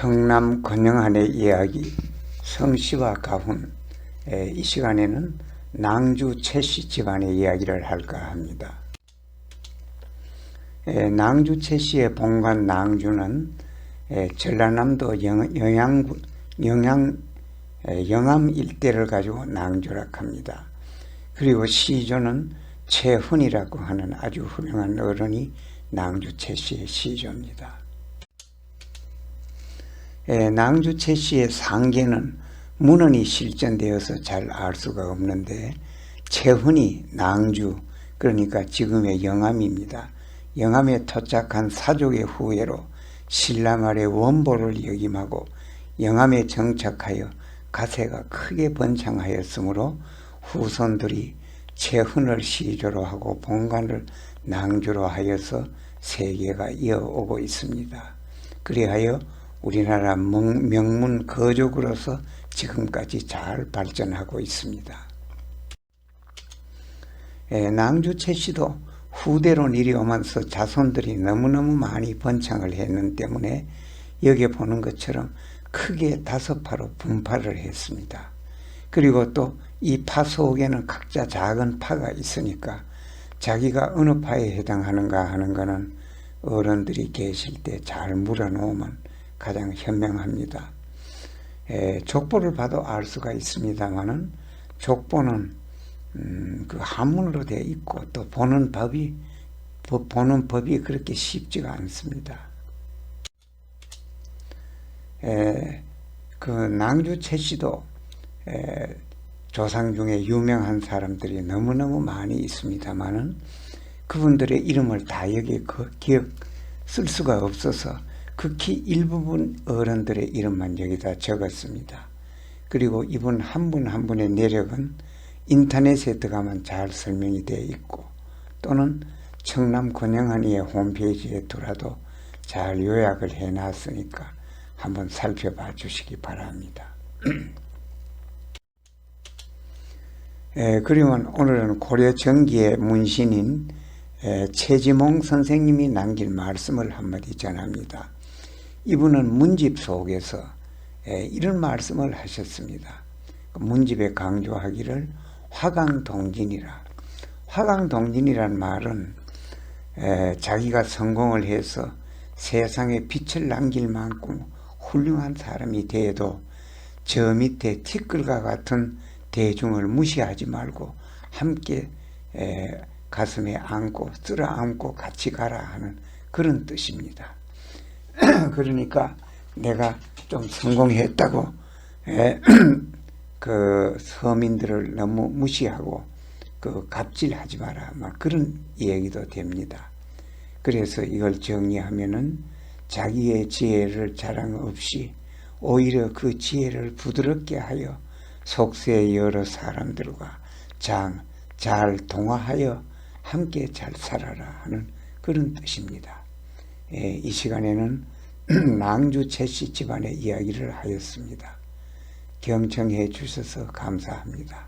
청남 권영한의 이야기 성씨와 가훈 에, 이 시간에는 낭주 최씨 집안의 이야기를 할까 합니다. 에, 낭주 최씨의 본관 낭주는 에, 전라남도 영, 영양, 영양, 에, 영암 일대를 가지고 낭주라 합니다. 그리고 시조는 최훈이라고 하는 아주 훌륭한 어른이 낭주 최씨의 시조입니다. 에, 낭주 최씨의 상계는 문헌이 실전되어서 잘 알 수가 없는데 최훈이 낭주 그러니까 지금의 영암입니다. 영암에 토착한 사족의 후예로 신라말의 원보를 역임하고 영암에 정착하여 가세가 크게 번창하였으므로 후손들이 최훈을 시조로 하고 본관을 낭주로 하여서 세계가 이어오고 있습니다. 그리하여 우리나라 명- 명문 거족으로서 지금까지 잘 발전하고 있습니다. 에, 낭주 최씨도 후대로 내려오면서 자손들이 너무너무 많이 번창을 했는 때문에 여기 보는 것처럼 크게 다섯 파로 분파를 했습니다. 그리고 또 이 파 속에는 각자 작은 파가 있으니까 자기가 어느 파에 해당하는가 하는 것은 어른들이 계실 때 잘 물어놓으면 가장 현명합니다. 에, 족보를 봐도 알 수가 있습니다만은 족보는 음, 그 한문으로 되어 있고 또 보는 법이 보- 보는 법이 그렇게 쉽지가 않습니다. 에, 그 낭주 최씨도 에, 조상 중에 유명한 사람들이 너무너무 많이 있습니다만은 그분들의 이름을 다 여기 그 기억 쓸 수가 없어서 극히 일부분 어른들의 이름만 여기다 적었습니다. 그리고 이분 한분한 분의 내력은 인터넷에 들어가면 잘 설명이 되어 있고 또는 청남 권영한이의 홈페이지에 들어도 잘 요약을 해놨으니까 한번 살펴봐 주시기 바랍니다. 에, 그러면 오늘은 고려 정기의 문신인 에, 최지몽 선생님이 남긴 말씀을 한마디 전합니다. 이분은 문집 속에서 에, 이런 말씀을 하셨습니다. 그 문집에 강조하기를 화강동진이라. 화강동진이란 말은 에, 자기가 성공을 해서 세상에 빛을 남길 만큼 훌륭한 사람이 돼도 저 밑에 티끌과 같은 대중을 무시하지 말고 함께 에, 가슴에 안고 쓸어 안고 같이 가라 하는 그런 뜻입니다. 그러니까 내가 좀 성공했다고 에, 그 서민들을 너무 무시하고 그 갑질하지 마라 막 그런 얘기도 됩니다. 그래서 이걸 정리하면은 자기의 지혜를 자랑 없이 오히려 그 지혜를 부드럽게 하여 속세의 여러 사람들과 장, 잘 동화하여 함께 잘 살아라 하는 그런 뜻입니다. 예, 이 시간에는 낭주 최씨 집안의 이야기를 하였습니다. 경청해 주셔서 감사합니다.